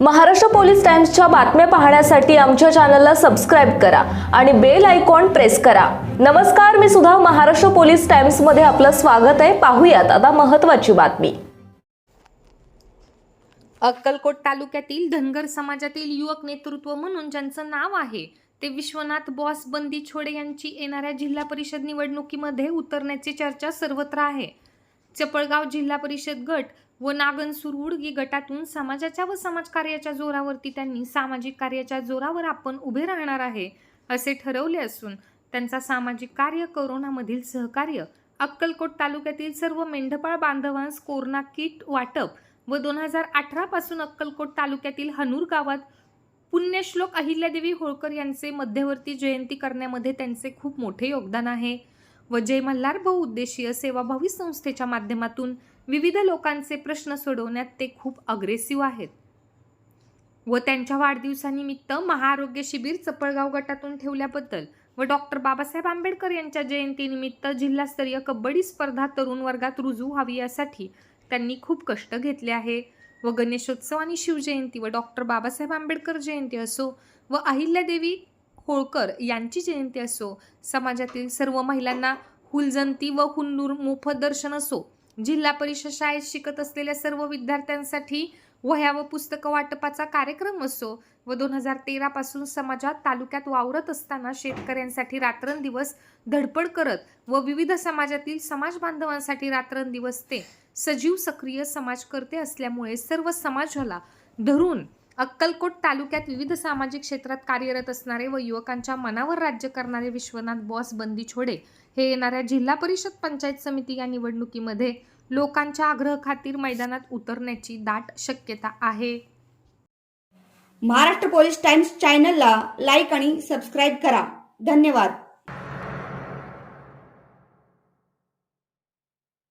Maharashtra police टाइम्सच्या बातम्या पाहण्यासाठी आमच्या चॅनलला सबस्क्राईब करा आणि बेल आयकॉन प्रेस करा. नमस्कार मी सुद्धा महाराष्ट्र पोलीस टाइम्समध्ये आपलं स्वागत आहे. पाहूयात आता महत्वाची बातमी. अक्कलकोट तालुक्यातील धनगर समाजातील युवक नेतृत्व म्हणून ज्यांचं नाव आहे ते विश्वनाथ बॉस बंदी छोडे यांची येणाऱ्या जिल्हा परिषद निवडणुकीमध्ये उतरण्याची चर्चा सर्वत्र आहे. चपळगाव जिल्हा परिषद गट व नागन उडगी गटातून समाजाच्या व समाजकार्याच्या जोरावरती त्यांनी सामाजिक कार्याच्या जोरावर आपण उभे राहणार आहे असे ठरवले असून त्यांचा सामाजिक कार्य करोनामधील सहकार्य अक्कलकोट तालुक्यातील सर्व मेंढपाळ बांधवांस कोरोना किट वाटप व दोन हजार अठरापासून अक्कलकोट तालुक्यातील हनूर गावात पुण्यश्लोक अहिल्यादेवी होळकर यांचे मध्यवर्ती जयंती करण्यामध्ये त्यांचे खूप मोठे योगदान आहे व जय मल्हार बहुउद्देशीय सेवाभावी संस्थेच्या माध्यमातून विविध लोकांचे प्रश्न सोडवण्यात ते खूप अग्रेसिव्ह आहेत. व त्यांच्या वाढदिवसानिमित्त महाआरोग्य शिबिर चपळगाव गटातून ठेवल्याबद्दल व डॉक्टर बाबासाहेब आंबेडकर यांच्या जयंतीनिमित्त जिल्हास्तरीय कबड्डी स्पर्धा तरुण वर्गात रुजू व्हावी यासाठी त्यांनी खूप कष्ट घेतले आहे. व गणेशोत्सव आणि शिवजयंती व डॉक्टर बाबासाहेब आंबेडकर जयंती असो व अहिल्यादेवी होळकर यांची जयंती असो समाजातील सर्व महिलांना हुलजंती व हुन्नूर मोफत दर्शन असो जिल्हा परिषद शाळेत शिकत असलेल्या सर्व विद्यार्थ्यांसाठी वह्या व पुस्तकं वाटपाचा कार्यक्रम असो व दोन हजार तेरापासून समाजात तालुक्यात वावरत असताना शेतकऱ्यांसाठी रात्रंदिवस धडपड करत व विविध समाजातील समाज बांधवांसाठी रात्रंदिवस ते सजीव सक्रिय समाजकर्ते असल्यामुळे सर्व समाजाला धरून अक्कलकोट तालुक्यात विविध सामाजिक क्षेत्रात कार्यरत असणारे व युवकांच्या मनावर राज्य करणारे विश्वनाथ बॉस बंदी छोडे हे येणाऱ्या जिल्हा परिषद पंचायत समिती या निवडणुकीमध्ये लोकांच्या आग्रह खातीर मैदानात उतरण्याची दाट शक्यता आहे. महाराष्ट्र पोलीस टाइम्स चॅनलला लाईक आणि सबस्क्राईब करा. धन्यवाद.